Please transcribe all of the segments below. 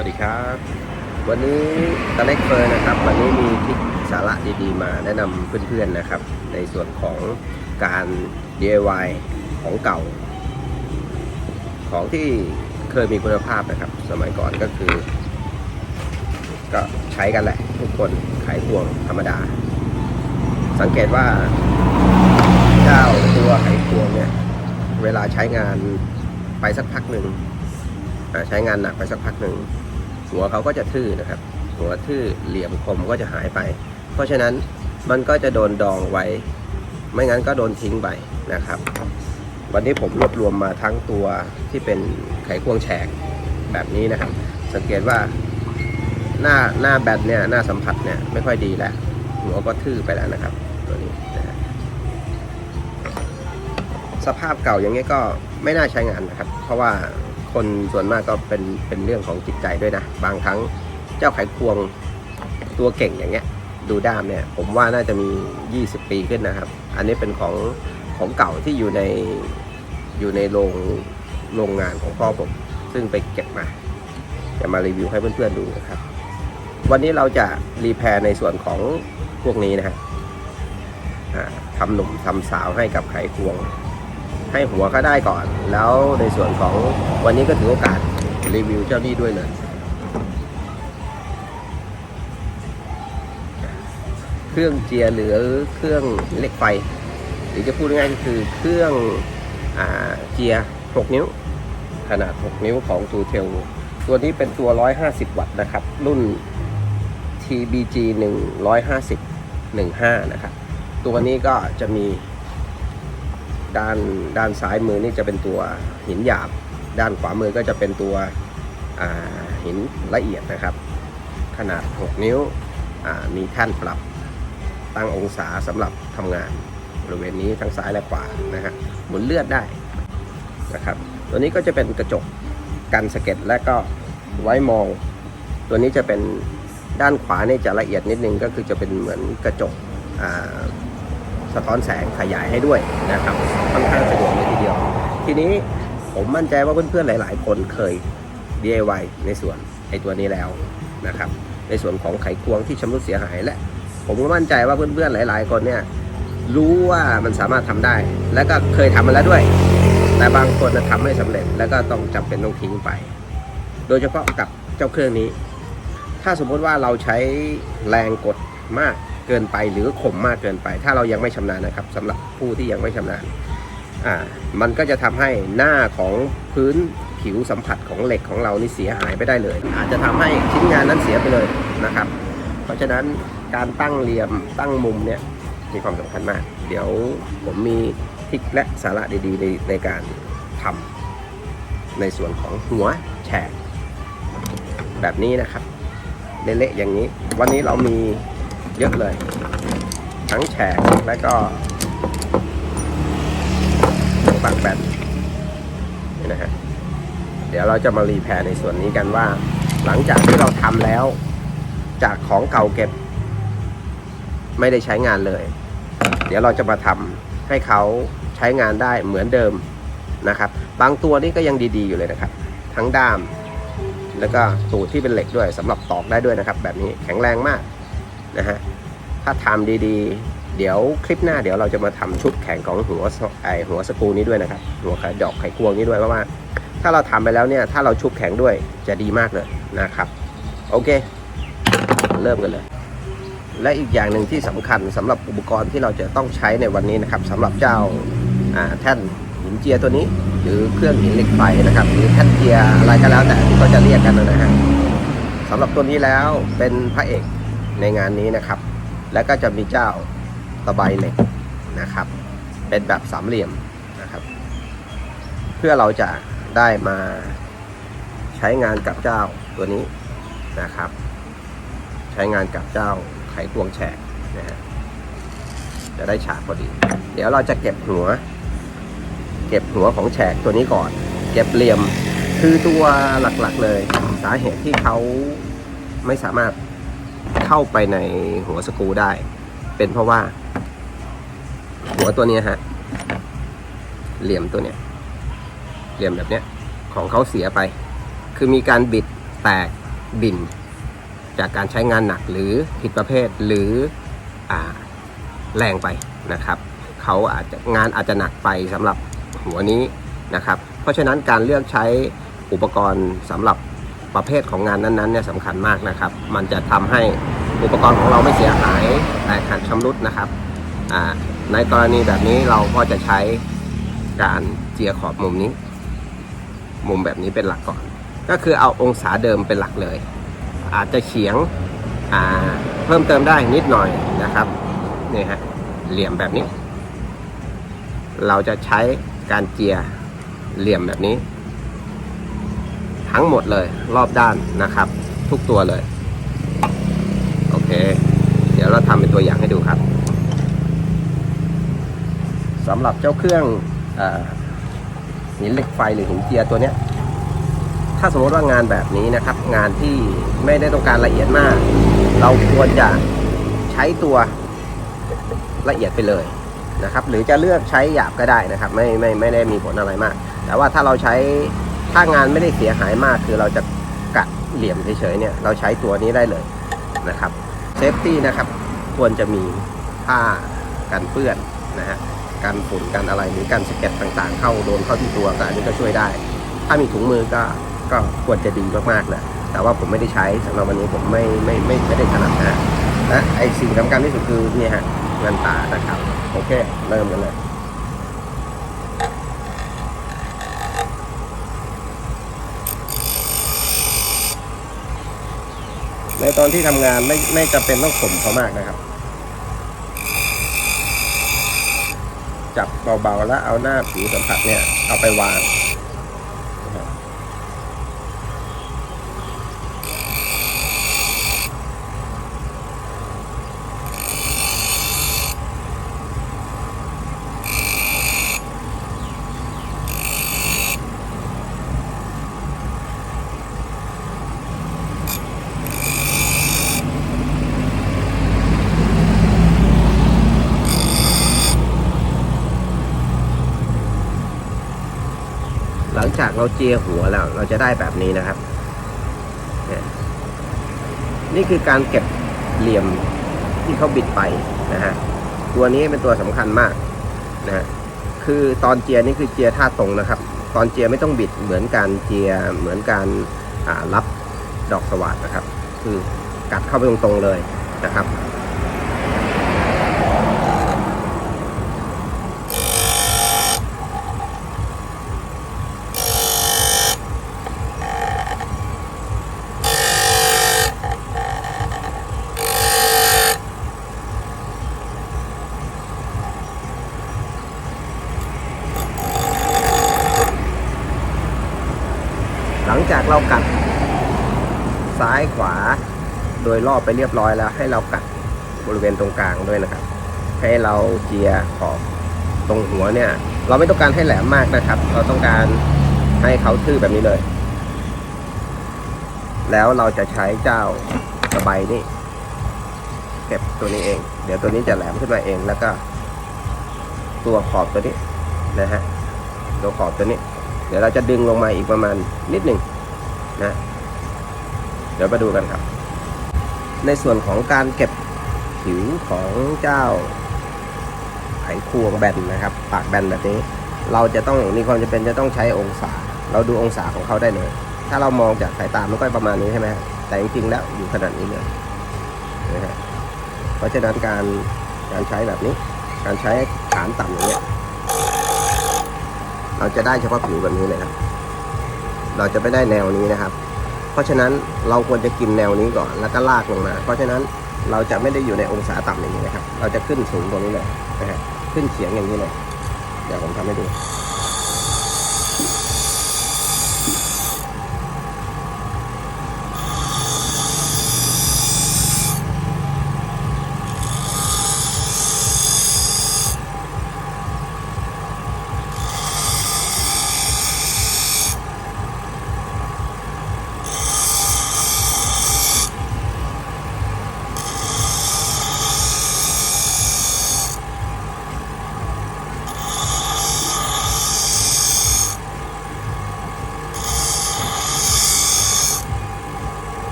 วัสดีครับ วันนี้ตาเล็กเฟิร์นะครับ วันนี้มีคลิปสาระดีๆ มาแนะนำเพื่อนๆนะครับ ในส่วนของการ DIY ของเก่า ของที่เคยมีคุณภาพนะครับ สมัยก่อนก็คือ ก็ใช้กันแหละ ทุกคนขายควงธรรมดา สังเกตว่าเจ้าตัวไขควงเนี่ยเวลาใช้งานไปสักพักหนึ่งใช้งานหนักไปสักพักหนึ่ง หัวเขาก็จะทื่อนะครับ หัวทื่อเหลี่ยมคมก็จะหายไป เพราะฉะนั้นมันก็จะโดนดองไว้ ไม่งั้นก็โดนทิ้งไปนะครับ วันนี้ผมรวบรวมมาทั้งตัวที่เป็นไขควงแฉกแบบนี้นะครับ สังเกตว่าหน้าหน้าแบตเนี่ยหน้าสัมผัสเนี่ยไม่ค่อยดีแล้วหัวก็ทื่อไปแล้วนะครับ ตัวนี้นะสภาพเก่าอย่างนี้ก็ไม่น่าใช้งานนะครับ เพราะว่า คนส่วนมากก็เป็นเป็นเรื่องของจิตใจด้วยนะ บางครั้งเจ้าไขควงตัวเก่งอย่างเงี้ย ดูด้ามเนี่ย ผมว่าน่าจะมี 20 ปีขึ้นนะครับ อันนี้เป็นของของเก่าที่อยู่ในอยู่ในโรงโรงงานของพ่อผม ซึ่งไปเก็บมา จะมารีวิวให้เพื่อนๆดูนะครับ วันนี้เราจะรีแพร์ในส่วนของพวกนี้นะฮะทำหนุ่มทำสาวให้กับไขควง ให้หัวเขาได้ก่อน แล้วในส่วนของวันนี้ก็ถือโอกาสรีวิวเจ้านี้ด้วยเลยเครื่องเจียหรือเครื่องเล็กไฟหรือจะพูดง่ายๆก็คือเครื่องอเจีย 6 นิ้ว ขนาด 6 นิ้วของตูเทลตัวนี้เป็นตัว 150 วัตต์นะครับ รุ่น TBG 150 15 นะครับ ตัวนี้ก็จะมี ด้านด้านซ้ายมือนี่จะเป็นตัวหินหยาบ ด้านขวามือก็จะเป็นตัวหินละเอียดนะครับ ขนาด 6 นิ้วมีแท่นปรับตั้งองศาสำหรับทำงานบริเวณนี้ทั้งซ้ายและขวานะฮะหมุนเลือดได้นะครับ ตัวนี้ก็จะเป็นกระจกกันสะเก็ดและก็ไว้มอง ตัวนี้จะเป็นด้านขวานี่จะละเอียดนิดนึงก็คือจะเป็นเหมือนกระจก สะท้อนแสงขยายให้ด้วยนะครับค่อนข้างสะดวกเลยทีเดียว ทีนี้ผมมั่นใจว่าเพื่อนๆหลาย ๆ คนเคย DIY ในส่วนไอตัวนี้แล้วนะครับ ในส่วนของไขควงที่ชำรุดเสียหายและ ผมก็มั่นใจว่าเพื่อนๆหลาย ๆ คนเนี่ยรู้ว่ามันสามารถทำได้ แล้วก็เคยทำมาแล้วด้วย แต่บางคนนะทำไม่สำเร็จแล้วก็ต้องจำเป็นต้องทิ้งไป โดยเฉพาะกับเจ้าเครื่องนี้ ถ้าสมมติว่าเราใช้แรงกดมาก เกินไปหรือขมมากเกินไป ถ้าเรายังไม่ชำนาญนะครับสำหรับผู้ที่ยังไม่ชำนาญอ่ามันก็จะทำให้หน้าของพื้นผิวสัมผัสของเหล็กของเรานี่เสียหายไปได้เลย อาจจะทำให้ชิ้นงานนั้นเสียไปเลยนะครับ เพราะฉะนั้นการตั้งเหลี่ยมตั้งมุมเนี่ยมีความสำคัญมาก เดี๋ยวผมมีทริคและสาระดีๆในในการทำในส่วนของหัวแฉกแบบนี้นะครับเละๆอย่างนี้ วันนี้เรามี เยอะเลย ทั้งแฉกและก็ปากแบนนี่นะฮะเดี๋ยวเราจะมารีแพร์ในส่วนนี้กันว่า หลังจากที่เราทำแล้ว จากของเก่าเก็บ ไม่ได้ใช้งานเลย เดี๋ยวเราจะมาทำให้เขาใช้งานได้เหมือนเดิมนะครับ บางตัวนี่ก็ยังดีๆอยู่เลยนะครับ ทั้งด้าม แล้วก็ตูดที่เป็นเหล็กด้วยสำหรับตอกได้ด้วยนะครับ แบบนี้แข็งแรงมาก นะฮะถ้าทำดีๆ เดี๋ยวคลิปหน้าเดี๋ยวเราจะมาทำชุดแข่งของหัวไอหัวสกูนี้ด้วยนะครับ หัวไขดอกไข่ควงนี้ด้วยเพราะว่า ถ้าเราทำไปแล้วเนี่ยถ้าเราชุบแข็งด้วยจะดีมากเลยนะครับโอเค เริ่มกันเลย และอีกอย่างหนึ่งที่สำคัญสำหรับอุปกรณ์ที่เราจะต้องใช้ในวันนี้นะครับสำหรับเจ้าอ่าแท่นหินเจียตัวนี้ หรือเครื่องหินเหล็กไฟนะครับหรือแท่นเจียอะไรก็แล้วแต่ที่เขาจะเรียกกันนะฮะสำหรับตัวนี้แล้วเป็นพระเอก ในงานนี้นะครับ แล้วก็จะมีเจ้าตะไบเหล็กนะครับ เป็นแบบสามเหลี่ยมนะครับ เพื่อเราจะได้มาใช้งานกับเจ้าตัวนี้นะครับ ใช้งานกับเจ้าไขควงแฉกนะฮะจะได้ฉากพอดี เดี๋ยวเราจะเก็บหัว เก็บหัวของแฉกตัวนี้ก่อน เก็บเหลี่ยมคือตัวหลักๆเลย สาเหตุที่เขาไม่สามารถ เข้าไปในหัวสกรูได้ เป็นเพราะว่า หัวตัวนี้ฮะ เหลี่ยมตัวเนี้ย เหลี่ยมแบบเนี้ย ของเขาเสียไป คือมีการบิดแตกบินจากการใช้งานหนักหรือผิดประเภทหรืออ่าแรงไปนะครับเขาอาจจะงานอาจจะหนักไปสำหรับหัวนี้นะครับ เพราะฉะนั้นการเลือกใช้อุปกรณ์สำหรับ ประเภทของงานนั้นๆเนี่ยสำคัญมากนะครับ มันจะทำให้อุปกรณ์ของเราไม่เสียหายแตกหักชำรุดนะครับในกรณีแบบนี้เราก็จะใช้การเจียขอบมุมนี้ มุมแบบนี้เป็นหลักก่อน ก็คือเอาองศาเดิมเป็นหลักเลย อาจจะเฉียงเพิ่มเติมได้นิดหน่อยนะครับนี่ฮะเหลี่ยมแบบนี้ เราจะใช้การเจียเหลี่ยมแบบนี้ ทั้งหมดเลยรอบด้านนะครับ ทุกตัวเลย โอเค เดี๋ยวเราทำเป็นตัวอย่างให้ดูครับสำหรับเจ้าเครื่องอหินเหล็กไฟหรือหินเจียตัวเนี้ยถ้าสมมติว่างานแบบนี้นะครับ งานที่ไม่ได้ต้องการละเอียดมาก เราควรจะใช้ตัวละเอียดไปเลยนะครับ หรือจะเลือกใช้หยาบก็ได้นะครับ ไม่ไม่ไม่ได้มีผลอะไรมาก แต่ว่าถ้าเราใช้ ถ้างานไม่ได้เสียหายมากคือเราจะกัดเหลี่ยมเฉยๆเนี่ยเราใช้ตัวนี้ได้เลยนะครับเซฟตี้นะครับควรจะมีผ้ากันเปื้อนนะฮะกันฝุ่นกันอะไรหรือกันสเก็ดต่างๆ เข้าโดนเข้าที่ตัวก็อันนี้ก็ช่วยได้ ถ้ามีถุงมือก็ก็ควรจะดีมากๆเลยแต่ว่าผมไม่ได้ใช้สำหรับวันนี้ผมไม่ไม่ไม่ไม่ได้ถนัดนะและไอสิ่งสำคัญที่สุดคือเนี่ยฮะเงินตานะครับโอเคเริ่มกันเลย ในตอนที่ทำงานไม่ไม่จำเป็นต้องข่มเขามากนะครับ จับเบาๆแล้วเอาหน้าผิวสัมผัสเนี่ยเอาไปวาง เราเจียหัวแล้ว เราจะได้แบบนี้นะครับเนี่ยนี่คือการเก็บเหลี่ยมที่เขาบิดไปนะฮะตัวนี้เป็นตัวสำคัญมากนะฮะคือตอนเจียนี่คือเจียท่าตรงนะครับ ตอนเจียไม่ต้องบิดเหมือนการเจียเหมือนการรับดอกสวัสดนะครับ คือกัดเข้าไปตรงๆเลยนะครับ หลังจากเรากัดซ้ายขวาโดยร อบไปเรียบร้อยแล้ว ให้เรากัดบริเวณตรงกลางด้วยนะครับ ให้เราเจียขอบตรงหัวเนี่ย เราไม่ต้องการให้แหลมมากนะครับ เราต้องการให้เขาทื่อแบบนี้เลย แล้วเราจะใช้เจ้าสบายนี่เก็บตัวนี้เอง เดี๋ยวตัวนี้จะแหลมขึ้นมาเองแล้วก็ ตัวขอบตัวนี้นะฮะตัวขอบตัวนี้ เดี๋ยวเราจะดึงลงมาอีกประมาณนิดหนึ่งนะ เดี๋ยวมาดูกันครับ ในส่วนของการเก็บผิวของเจ้าไขควงแบนนะครับ ปากแบนแบบนี้ เราจะต้องมีความจำเป็นจะต้องใช้องศา เราดูองศาของเขาได้เลย ถ้าเรามองจากสายตามันก็ประมาณนี้ใช่ไหมแต่จริงๆแล้วอยู่ขนาดนี้เลยนะฮะเพราะฉะนั้นการการใช้แบบนี้ การใช้ฐานต่ำอย่างเงี้ยเราจะได้เฉพาะผิวแบบนี้เลยครับ เราจะไม่ได้แนวนี้นะครับ เพราะฉะนั้นเราควรจะกินแนวนี้ก่อนแล้วก็ลากลงมา เพราะฉะนั้นเราจะไม่ได้อยู่ในองศาต่ำอย่างนี้นะครับ เราจะขึ้นสูงตรงนี้เลยนะฮะขึ้นเฉียงอย่างนี้เลยเดี๋ยวผมทำให้ดู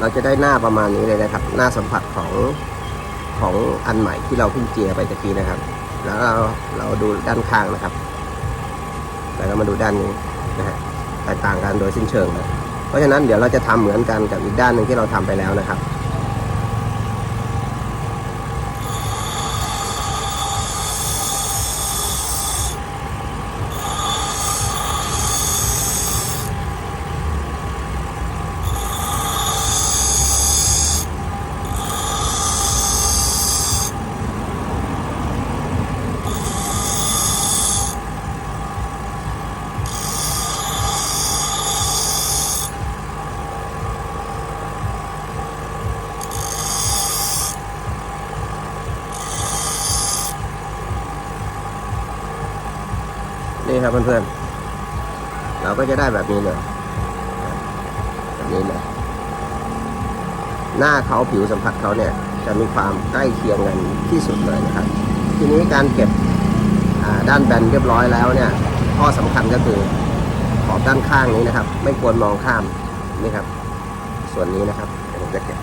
เราจะได้หน้าประมาณนี้เลยนะครับ หน้าสัมผัสของของอันใหม่ที่เราเพิ่งเจียไปตะกี้นะครับ แล้วเราเราดูด้านข้างนะครับ แล้วก็มาดูด้านนี้นะฮะแตกต่างกันโดยสิ้นเชิงนะเพราะฉะนั้นเดี๋ยวเราจะทำเหมือนกันกับอีกด้านหนึ่งที่เราทำไปแล้วนะครับ นี่ครับเพื่อนๆ เราก็จะได้แบบนี้เลยแบบนี้เลยหน้าเขาผิวสัมผัสเขาเนี่ยจะมีความใกล้เคียงกันที่สุดเลยนะครับ ทีนี้การเก็บด้านแบนเรียบร้อยแล้วเนี่ยข้อสำคัญก็คือขอบด้านข้างนี้นะครับ ไม่ควรมองข้ามนี่ครับ ส่วนนี้นะครับเดี๋ยวผมจะเก็บ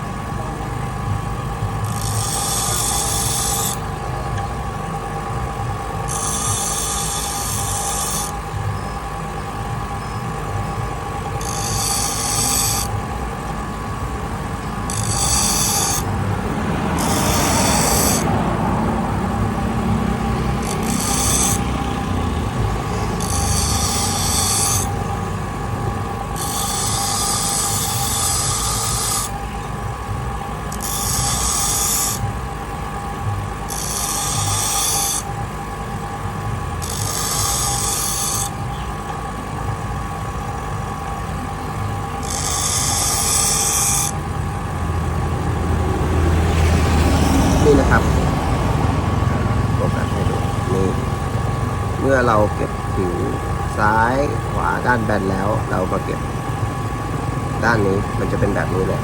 นี่นะครับโฟกัสให้ดูนี่ เมื่อเราเก็บผิวซ้ายขวาด้านแบนแล้ว เรามาเก็บ ด้านนี้มันจะเป็นแบบนี้เลย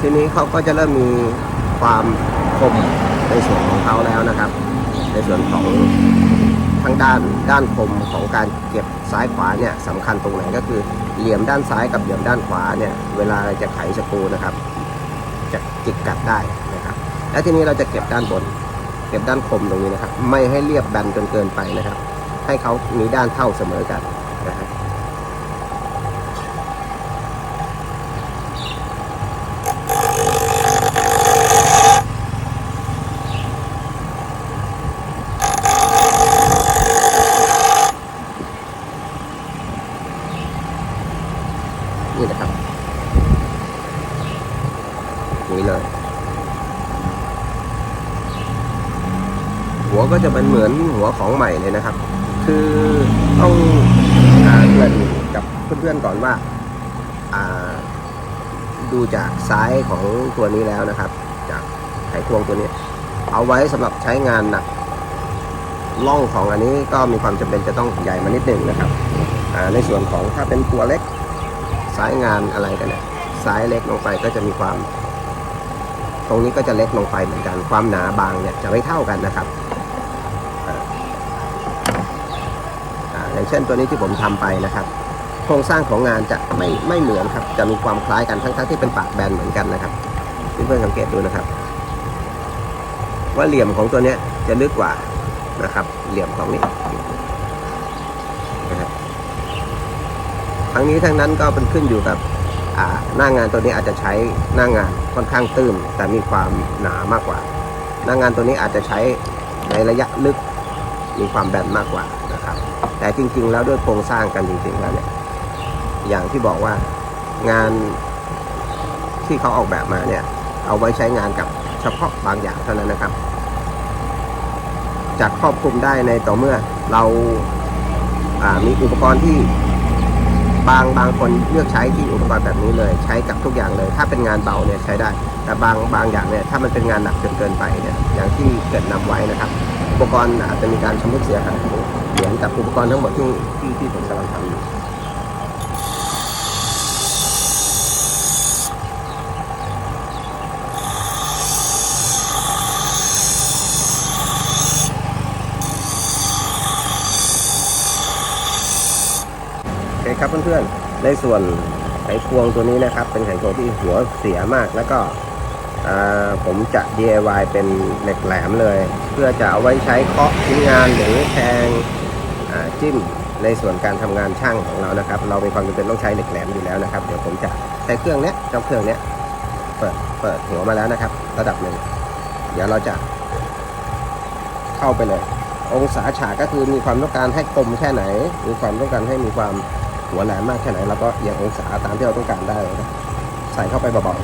ทีนี้เขาก็จะเริ่มมีความคมในส่วนของเขาแล้วนะครับ ในส่วนของทั้งด้านด้านคมของการเก็บซ้ายขวาเนี่ยสำคัญตรงไหนก็คือเหลี่ยมด้านซ้ายกับเหลี่ยมด้านขวาเนี่ยเวลาจะไขสกรูนะครับ จะจิกกัดได้นะครับ แล้วทีนี้เราจะเก็บด้านบน เก็บด้านคมตรงนี้นะครับ ไม่ให้เรียบแบนจนเกินไปนะครับ ให้เขามีด้านเท่าเสมอกันนะครับ นี่นะครับนี่เลย หัวก็จะเป็นเหมือนหัวของใหม่เลยนะครับ คือต้องอ่าเงินกับเพื่อนๆก่อนว่าดูจากซ้ายของตัวนี้แล้วนะครับ จากไขควงตัวนี้ เอาไว้สำหรับใช้งานหนักล่องของอันนี้ก็มีความจำเป็นจะต้องใหญ่มานิดหนึ่งนะครับในส่วนของถ้าเป็นตัวเล็ก สายงานอะไรกันเนี่ยซ้ายเล็กลงไปก็จะมีความ ตรงนี้ก็จะเล็กลงไปเหมือนกัน ความหนาบางเนี่ยจะไม่เท่ากันนะครับอย่างเช่นตัวนี้ที่ผมทำไปนะครับ โครงสร้างของงานจะไม่ไม่เหมือนครับ จะมีความคล้ายกันทั้งๆที่เป็นปากแบนเหมือนกันนะครับเพื่อนๆสังเกตดูนะครับ ว่าเหลี่ยมของตัวเนี้ยจะลึกกว่านะครับ เหลี่ยมของนี้นะครับ ทั้งนี้ทั้งนั้นก็เป็นขึ้นอยู่กับหน้างานตัวนี้อาจจะใช้หน้างานค่อนข้างตื้น แต่มีความหนามากกว่า หน้างานตัวนี้อาจจะใช้ในระยะลึกมีความแบนมากกว่านะครับ แต่จริง ๆ แล้วด้วยโครงสร้างกันจริงๆแล้วเนี่ยอย่างที่บอกว่างานที่เขาออกแบบมาเนี่ยเอาไว้ใช้งานกับเฉพาะบางอย่างเท่านั้นนะครับจะครอบคลุมได้ในต่อเมื่อเราามีอุปกรณ์ที่ บางบางคนเลือกใช้ที่อุปกรณ์แบบนี้เลย ใช้กับทุกอย่างเลย ถ้าเป็นงานเบาเนี่ยใช้ได้ แต่บางบางอย่างเนี่ยถ้ามันเป็นงานหนักจนเกินไปเนี่ยอย่างที่เกิดนำไว้นะครับ อุปกรณ์อาจจะมีการชำรุดเสียหายเหมือนกับอุปกรณ์ทั้งหมดที่ที่ที่ผมกำลังทำอยู่ โอเครับเพื่อนๆ ในส่วนไขควงตัวนี้นะครับ เป็นไขควงที่หัวเสียมากแล้วก็ผมจะ DIY เป็นเหล็กแหลมเลย เพื่อจะเอาไว้ใช้เคาะชิ้นงานหรือแทงจิ้มในส่วนการทำงานช่างของเรานะครับ เรามีความจำเป็นต้องใช้เหล็กแหลมอยู่แล้วนะครับ เดี๋ยวผมจะใช้เครื่องเนี้ยเจ้าเครื่องเนี้ยเปิดเปิดหัวมาแล้วนะครับ ระดับหนึ่งเดี๋ยวเราจะเข้าไปเลย องศาฉากก็คือมีความต้องการให้คมแค่ไหน มีความต้องการให้มีความ หัวแหลมมากแค่ไหนเราก็เอียงองศาตามที่เราต้องการได้นะใส่เข้าไปเบาๆ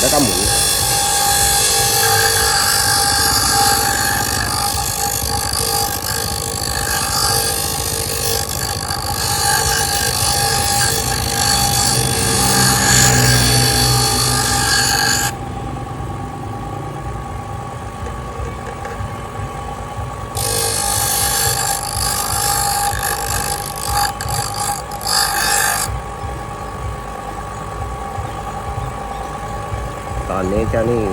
แล้วก็หมุน ตอนนี้เจ้านี่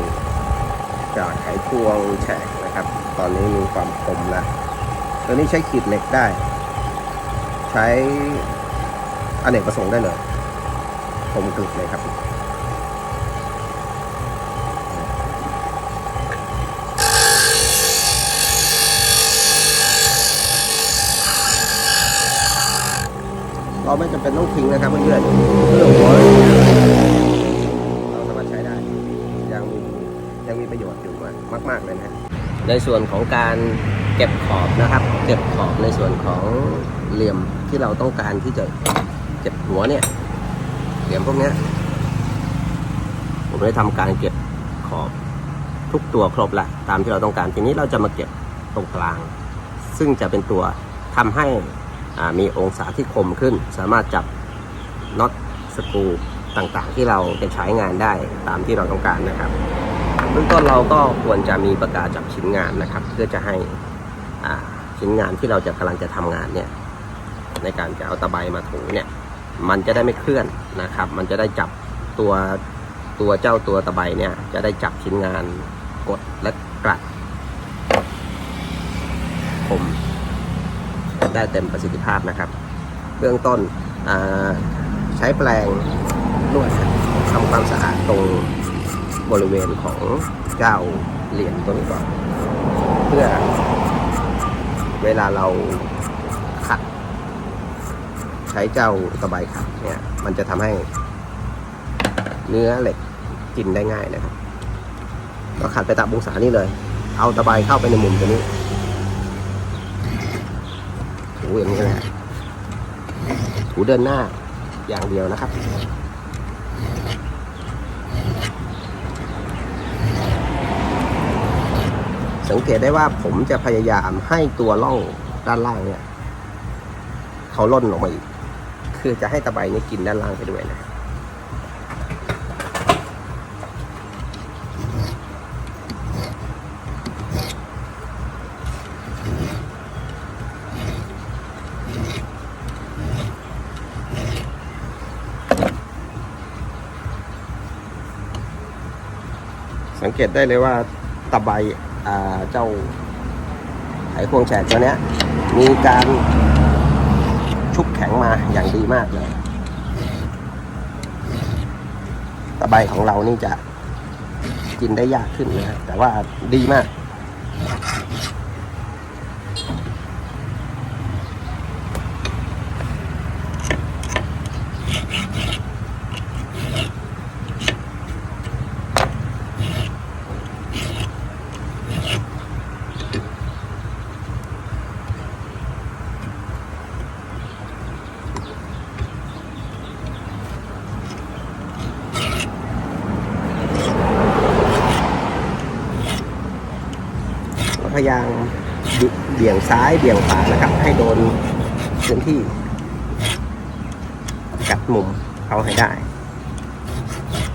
จากไขควงแฉก นะครับ ตอนนี้มีความคมแล้วตัวนี้ใช้ขีดเหล็กได้ ใช้อเนกประสงค์ได้เลยคมกริบเลยครับเราไม่จำเป็นต้องทิ้งนะครับเพื่อนๆเครื่องหัวเราสามารถใช้ได้ ยังมียังมีประโยชน์อยู่มากๆเลยนะฮะ ในส่วนของการเก็บขอบนะครับ เก็บขอบในส่วนของเหลี่ยมที่เราต้องการที่จะเก็บหัวเนี่ย เหลี่ยมพวกนี้ผมได้ทำการเก็บขอบทุกตัวครบละตามที่เราต้องการทีนี้เราจะมาเก็บตรงกลาง ซึ่งจะเป็นตัวทำให้มีองศาที่คมขึ้น สามารถจับน็อตสกรูต่างๆ ที่เราจะใช้งานได้ตามที่เราต้องการนะครับ บื้องต้นเราก็ควรจะมีปากกาศจับชิ้นงานนะครับ เพื่อจะให้ชิ้นงานที่เราจะกำลังจะทำงานเนี่ยในการจะเอาตะไบมาถูเนี่ยมันจะได้ไม่เคลื่อนนะครับ มันจะได้จับตัวตัวเจ้าตัวตะไบเนี่ยจะได้จับชิ้นงานกดและกลัดผมได้เต็มประสิทธิภาพนะครับ เบื้องต้นใช้แปรงนวดทำความสะอาดตรง บริเวณของเจ้าเหรียญตัวนี้ก่อน เพื่อเวลาเราขัด ใช้เจ้าตะไบขัดเนี่ย มันจะทำให้เนื้อเหล็กกินได้ง่ายนะครับ ก็ขัดไปตามองศานี่เลย เอาตะไบเข้าไปในมุมตัวนี้ถูอย่างนี้นะฮะถูเดินหน้าอย่างเดียวนะครับ สังเกตได้ว่าผมจะพยายามให้ตัวร่องด้านล่างเนี่ยเขาล่นลงมาอีก คือจะให้ตะไบนี่กินด้านล่างไปด้วยนะสังเกตได้เลยว่าตะไบ เจ้าไขควงแฉกตัวเนี้ยมีการชุบแข็งมาอย่างดีมากเลยตะไบของเรานี่จะกินได้ยากขึ้นนะแต่ว่าดีมาก พยายามเบี่ยงซ้ายเบี่ยงขวานะครับ ให้โดนพื้นที่กัดมุมเขาให้ได้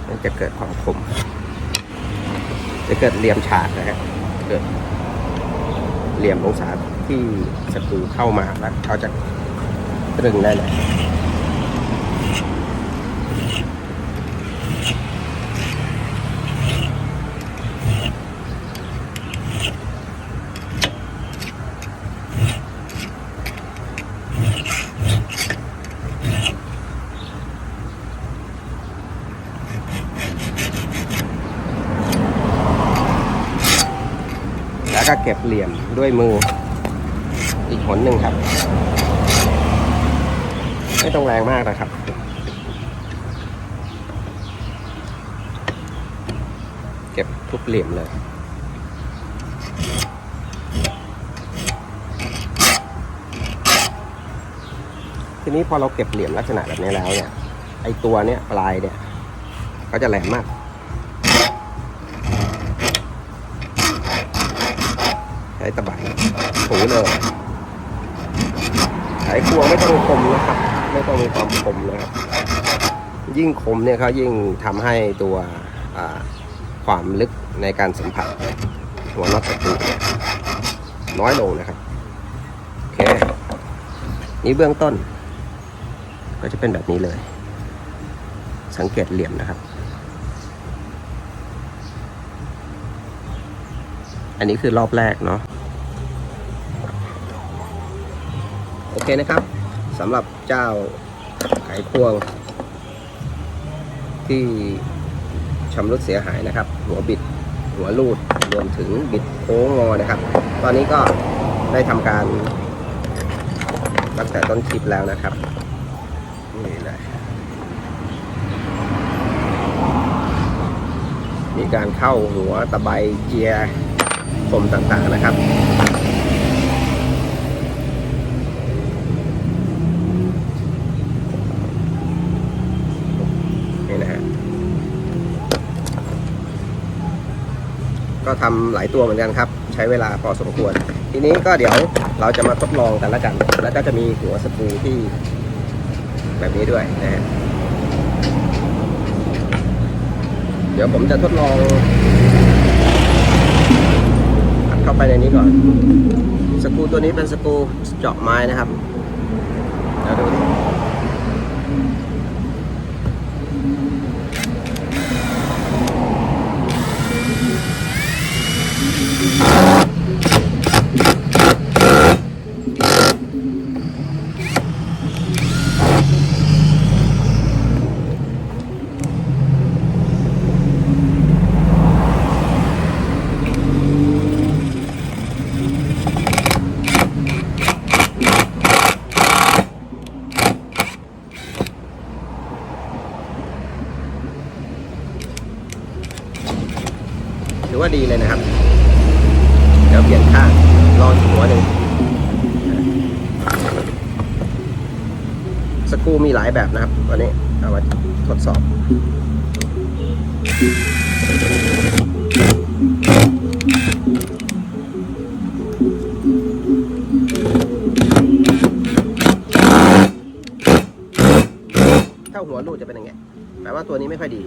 มันจะเกิดความคม จะเกิดเหลี่ยมฉากนะครับเกิดเหลี่ยมองศาที่สกรูเข้ามาแล้วเขาจะตรึงได้เลย ก็เก็บเหลี่ยมด้วยมือ อีกหนหนึ่งครับ ไม่ต้องแรงมากนะครับ เก็บทุกเหลี่ยมเลยทีนี้พอเราเก็บเหลี่ยมลักษณะแบบนี้แล้วเนี่ยไอตัวเนี้ยปลายเนี่ยก็จะแหลมมาก ใช้ตะไบถูเลยไขควงไม่ต้องคมนะครับ ไม่ต้องมีความคมนะครับ ยิ่งคมเนี่ยเขายิ่งทำให้ตัวความลึกในการสัมผัสหัวน็อตตะปูนี่ยน้อยลงนะครับโอเคนี่เบื้องต้น ก็จะเป็นแบบนี้เลย สังเกตเหลี่ยมนะครับ อันนี้คือรอบแรกเนาะโอเคนะครับสำหรับเจ้าไขควง ที่ชำรุดเสียหายนะครับ หัวบิดหัวลูดรวมถึงบิดโค้งงอนะครับ ตอนนี้ก็ได้ทำการตั้งแต่ต้นคลิปแล้วนะครับนี่เลยมีการเข้าหัวตะไบเกียร์ คมต่างๆนะครับ นี่นะฮะ ก็ทำหลายตัวเหมือนกันครับ ใช้เวลาพอสมควร ทีนี้ก็เดี๋ยวเราจะมาทดลองกันล้วกัน แล้วก็จะมีหัวสกรูที่แบบนี้ด้วยนะฮะ เดี๋ยวผมจะทดลอง เข้าไปในนี้ก่อน สกูตัวนี้เป็นสกูเจาะไม้นะครับาหัวรูดจะเป็นยังไงแปลว่าตัวนี้ไม่ค่อยดี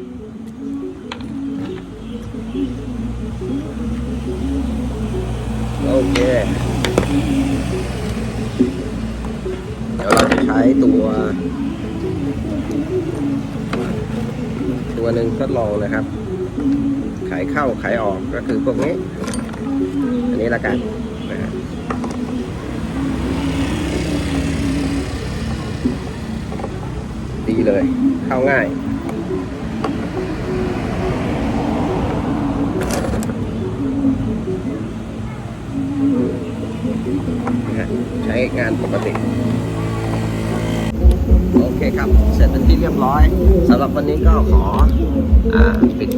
โอเค เดี๋ยวเราจะใช้ตัว ตัวหนึ่งทดลองนะครับ ขายเข้าขายออกก็คือพวกนี้ อันนี้ละกัน ดีเลย เข้าง่ายใช้งานปกติ โอเคครับ เสร็จเป็นที่เรียบร้อยสำหรับวันนี้ก็ขออปิด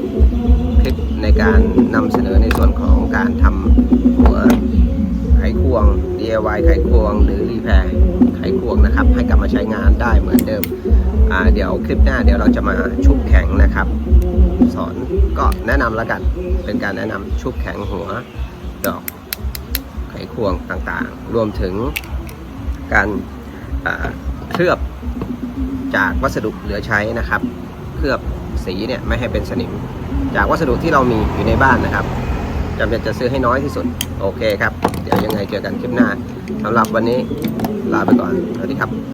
คลิปในการนำเสนอในส่วนของการทำหัวไขควง DIY ไขควง หรือรีแพร์ไขควงนะครับ ให้กลับมาใช้งานได้เหมือนเดิม เดี๋ยวคลิปหน้าเดี๋ยวเราจะมาชุบแข็งนะครับ สอนก็แนะนำแล้วกัน เป็นการแนะนำชุบแข็งหัวดอกไขควงต่างๆ รวมถึงการเคลือบจากวัสดุเหลือใช้นะครับ เคลือบสีเนี่ยไม่ให้เป็นสนิม จากวัสดุที่เรามีอยู่ในบ้านนะครับจำเป็นจะซื้อให้น้อยที่สุด โอเคครับ เดี๋ยวยังไงเจอกันคลิปหน้าสำหรับวันนี้ลาไปก่อน สวัสดีครับ